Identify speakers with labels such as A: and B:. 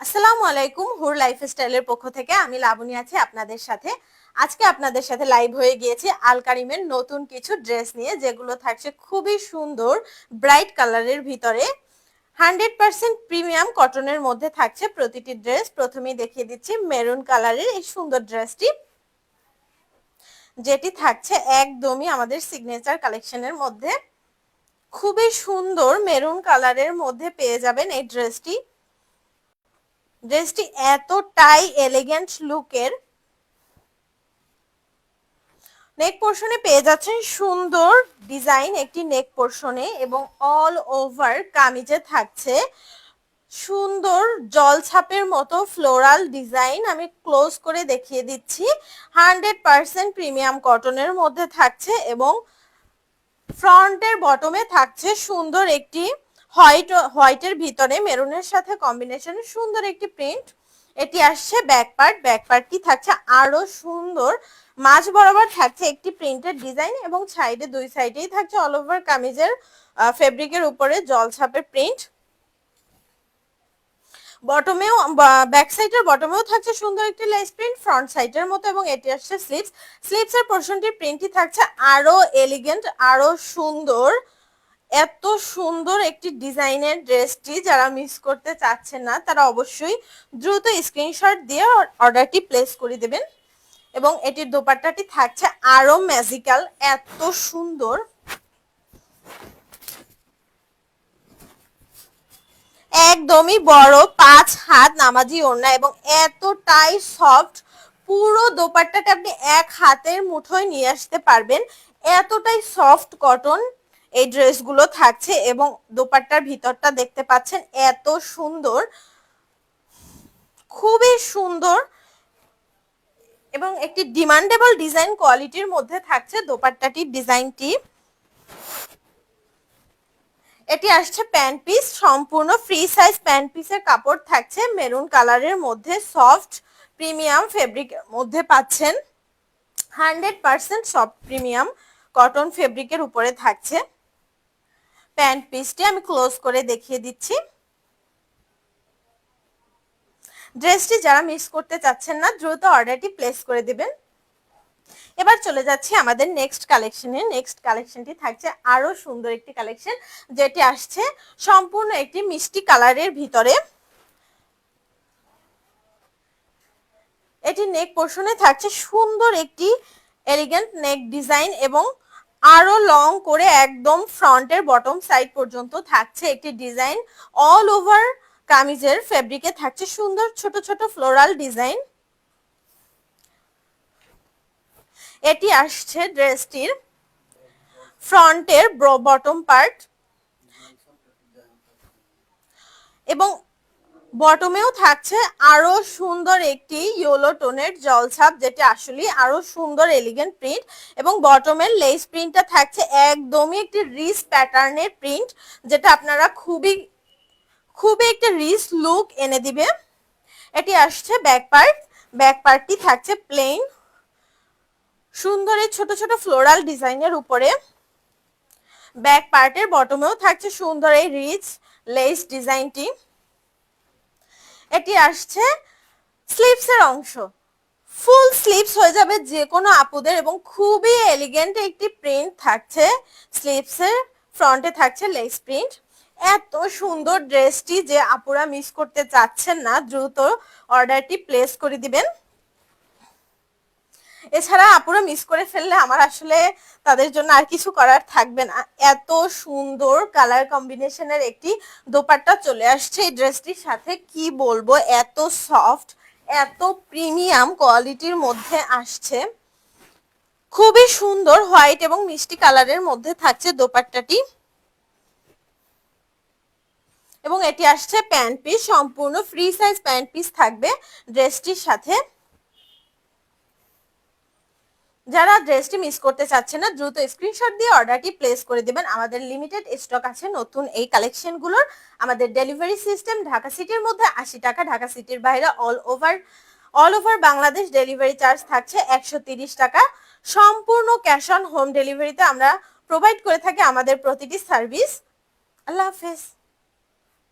A: আসসালামু আলাইকুম হুর লাইফস্টাইলের পক্ষ থেকে আমি লাবণী আছি আপনাদের সাথে। আজকে আপনাদের সাথে লাইভ হয়ে গিয়েছি আলকারিমের নতুন কিছু ড্রেস নিয়ে, যেগুলো থাকছে খুবই সুন্দর ব্রাইট কালারের ভিতরে। হান্ড্রেড পার্সেন্ট প্রিমিয়াম কটনের মধ্যে থাকছে প্রতিটি ড্রেস প্রথমেই দেখিয়ে দিচ্ছি মেরুন কালারের এই সুন্দর ড্রেসটি যেটি থাকছে একদমই আমাদের সিগনেচার কালেকশনের মধ্যে। খুবই সুন্দর মেরুন কালারের মধ্যে পেয়ে যাবেন এই ড্রেসটি ড্রেসটি এতটাই এলিগেন্ট লুকের নেক পোর্শনে পেয়ে যাচ্ছেন সুন্দর ডিজাইন একটি নেক পোর্শনে এবং অল ওভার কামিজে থাকছে। সুন্দর জলছাপের মতো ফ্লোরাল ডিজাইন আমি ক্লোজ করে দেখিয়ে দিচ্ছি। হান্ড্রেড পার্সেন্ট প্রিমিয়াম কটনের মধ্যে থাকছে এবং ফ্রন্টের বটমে থাকছে সুন্দর একটি হোয়াইট, হোয়াইটের ভিতরে মেরুনের সাথে কম্বিনেশন সুন্দর একটি প্রিন্ট এটি আসছে ব্যাক পার্ট ব্যাক পার্টটি থাকছে আরও সুন্দর। মাঝ বরাবর থাকছে একটি প্রিন্টের ডিজাইন এবং সাইডে দুই সাইডেই থাকছে অল ওভার কামিজের ফেব্রিকের উপরে জল জলছাপের প্রিন্ট বটমেও ব্যাক সাইডের বটমেও থাকছে সুন্দর একটি লেস প্রিন্ট ফ্রন্ট সাইডের মতো এবং এটি আসছে স্লিপস স্লিপসের পোর্শনটির প্রিন্টটি থাকছে আরও এলিগেন্ট আরও সুন্দর। এত সুন্দর একটি ডিজাইনের ড্রেসটি যারা মিস করতে চাচ্ছেন না, তারা অবশ্যই দ্রুত স্ক্রিনশট দিয়ে অর্ডারটি প্লেস করে দেবেন। এবং এটির দোপাট্টাটি থাকছে আরও ম্যাজিক্যাল এত সুন্দর। একদমই বড়, পাঁচ হাত নামাজি ওড়না এবং এতটাই সফট পুরো দোপাট্টাটা আপনি এক হাতের মুঠোয় নিয়ে আসতে পারবেন। এতটাই সফট কটন এই ড্রেসগুলো থাকছে এবং দোপাট্টার ভিতরটা দেখতে পাচ্ছেন এত সুন্দর, খুবই সুন্দর এবং একটি ডিমান্ডেবল ডিজাইন কোয়ালিটির মধ্যে থাকছে দোপাট্টাটির ডিজাইনটি। এটি আসছে প্যান্ট পিস, সম্পূর্ণ ফ্রি সাইজ প্যান্ট পিসের কাপড় থাকছে, মেরুন কালারের মধ্যে সফট প্রিমিয়াম ফেব্রিকের মধ্যে পাচ্ছেন। Hundred percent soft premium cotton ফেব্রিকের উপরে থাকছে। প্যান্ট পিসটি আমি ক্লোজ করে দেখিয়ে দিচ্ছি। ড্রেসটি যারা মিস করতে চাচ্ছেন না, দ্রুত অর্ডারটি প্লেস করে দিবেন। এবার চলে যাচ্ছি আমাদের নেক্সট কালেকশনে নেক্সট কালেকশনটি থাকছে আরও সুন্দর একটি কালেকশন, যেটি আসছে সম্পূর্ণ একটি মিষ্টি কালারের ভিতরে। এটি নেক পোর্শনে থাকছে সুন্দর একটি এলিগেন্ট নেক ডিজাইন এবং আরও লং করে একদম ফ্রন্টের বটম সাইড পর্যন্ত থাকছে। একটি ডিজাইন অল ওভার কামিজের ফেব্রিকে থাকছে। সুন্দর ছোট ছোট ফ্লোরাল ডিজাইন এটি আসছে ড্রেসটির ফ্রন্টের বটম পার্ট এবং বটমেও থাকছে আরও সুন্দর একটি ইয়েলো টোনের জলছাপ, যেটা আসলে আরও সুন্দর এলিগেন্ট প্রিন্ট এবং বটমের লেস প্রিন্টটা থাকছে একদমই একটি রিস প্যাটার্নের প্রিন্ট যেটা আপনারা খুবই খুবই একটা রিস লুক এনে দিবে। এটি আসছে ব্যাক পার্ট ব্যাক পার্টটি থাকছে প্লেন সুন্দর এই ছোট ছোট ফ্লোরাল ডিজাইনের উপরে। ব্যাক পার্টের বটমেও থাকছে সুন্দর এই রিচ লেস ডিজাইনটি এটি আসছে স্লিপসের অংশ। ফুল স্লিপস হয়ে যাবে যে কোনো আপুদের এবং খুবই এলিগেন্ট একটি প্রিন্ট থাকছে। স্লিপসের ফ্রন্টে থাকছে লেস প্রিন্ট এত সুন্দর ড্রেসটি যে আপুরা মিস করতে চাচ্ছেন না, দ্রুত অর্ডারটি প্লেস করে দিবেন। এছাড়া আপুরা মিস করে ফেললে আমার আসলে তাদের জন্য আর কিছু করার থাকবে না। এত সুন্দর কালার কম্বিনেশনের একটি দোপাট্টা চলে আসছে এই ড্রেসটির সাথে। কি বলব? এত সফট এত প্রিমিয়াম কোয়ালিটির মধ্যে আসছে। খুবই সুন্দর হোয়াইট এবং মিষ্টি কালারের মধ্যে থাকছে দোপাট্টাটি। এবং এটি আসছে প্যান্ট পিস সম্পূর্ণ ফ্রি সাইজ প্যান্ট পিস থাকবে ড্রেসটির সাথে। যারা ড্রেসটি মিস করতে চাচ্ছে না, দ্রুত স্ক্রিনশট দিয়ে অর্ডারটি প্লেস করে দেবেন। আমাদের লিমিটেড স্টক আছে, নতুন এই কালেকশনগুলোর আমাদের ডেলিভারি সিস্টেম ঢাকা সিটির মধ্যে আশি টাকা, ঢাকা সিটির বাইরে all over all over Bangladesh delivery charge থাকছে একশো টাকা। সম্পূর্ণ ক্যাশ অন হোম ডেলিভারিতে আমরা প্রোভাইড করে থাকি আমাদের প্রতিটি সার্ভিস আল্লাহ হাফেজ।